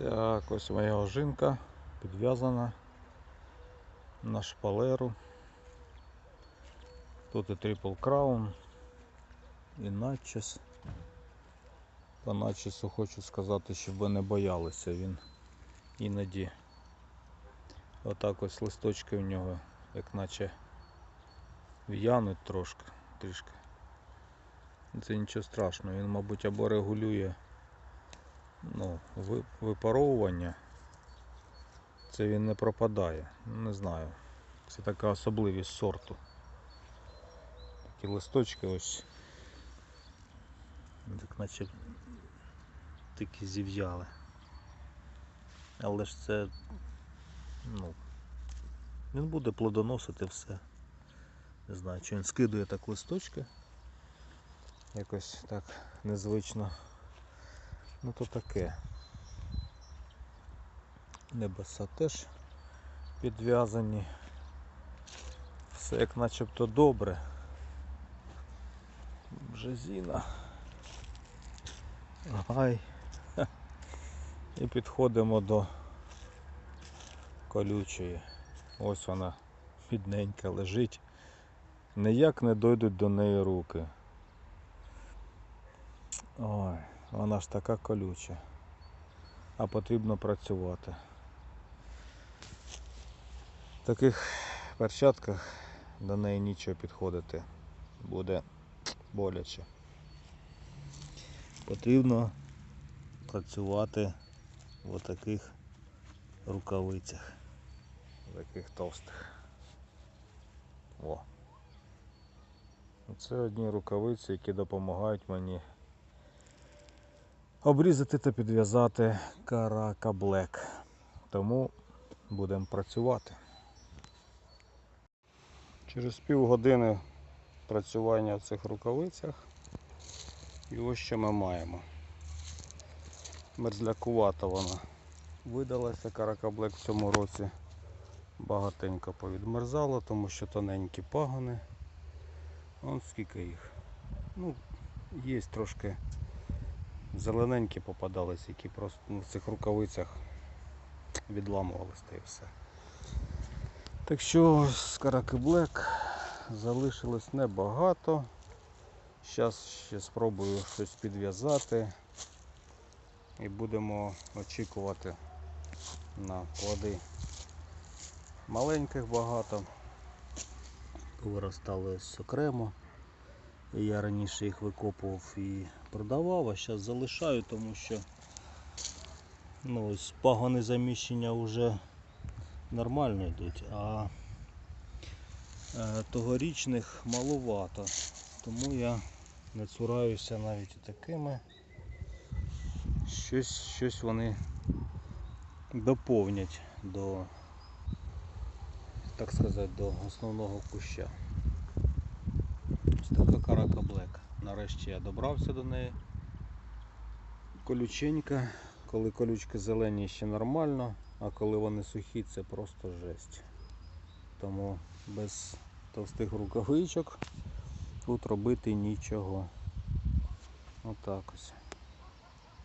Так, ось моя ожинка підв'язана на шпалеру. Тут і Triple Crown, і Natchez. По Natchezу хочу сказати, щоб ви не боялися, він іноді отак ось листочки в нього, як наче в'януть трошки, трішки. Це нічого страшного, він, мабуть, або регулює ну, випаровування. Це він не пропадає. Не знаю. Це така особливість сорту. Такі листочки ось. Так наче такі зів'яли. Але ж це ну, він буде плодоносити все. Не знаю, чи він скидує так листочки. Якось так незвично. Ну то таке. Небеса теж підв'язані. Все як начебто добре. Бжезіна. Гай. І підходимо до колючої. Ось вона бідненька лежить. Ніяк не дойдуть до неї руки. Ой, вона ж така колюча. А потрібно працювати. В таких перчатках до неї нічого підходити. Буде боляче. Потрібно працювати в таких рукавицях. Таких товстих. О. Це одні рукавиці, які допомагають мені обрізати та підв'язати карака Black. Тому будемо працювати. Через півгодини працювання в цих рукавицях. І ось що ми маємо. Мерзлякувата вона видалася карака Black в цьому році. Багатенько повідмерзало, тому що тоненькі пагони. Вон скільки їх. Ну, є трошки зелененькі попадались, які просто в цих рукавицях відламувались та і все. Так що з караки Black залишилось небагато. Зараз ще спробую щось підв'язати і будемо очікувати на плоди. Маленьких багато. Виростали ось окремо. Я раніше їх викопував і продавав, а зараз залишаю, тому що ну, пагони заміщення вже нормально йдуть, а е, тогорічних маловато. Тому я не цураюся навіть такими. Щось, щось вони доповнять до, так сказати, до основного куща. Карака Блек. Нарешті я добрався до неї. Колюченька. Коли колючки зелені ще нормально, а коли вони сухі, це просто жесть. Тому без товстих рукавичок тут робити нічого. Отак ось.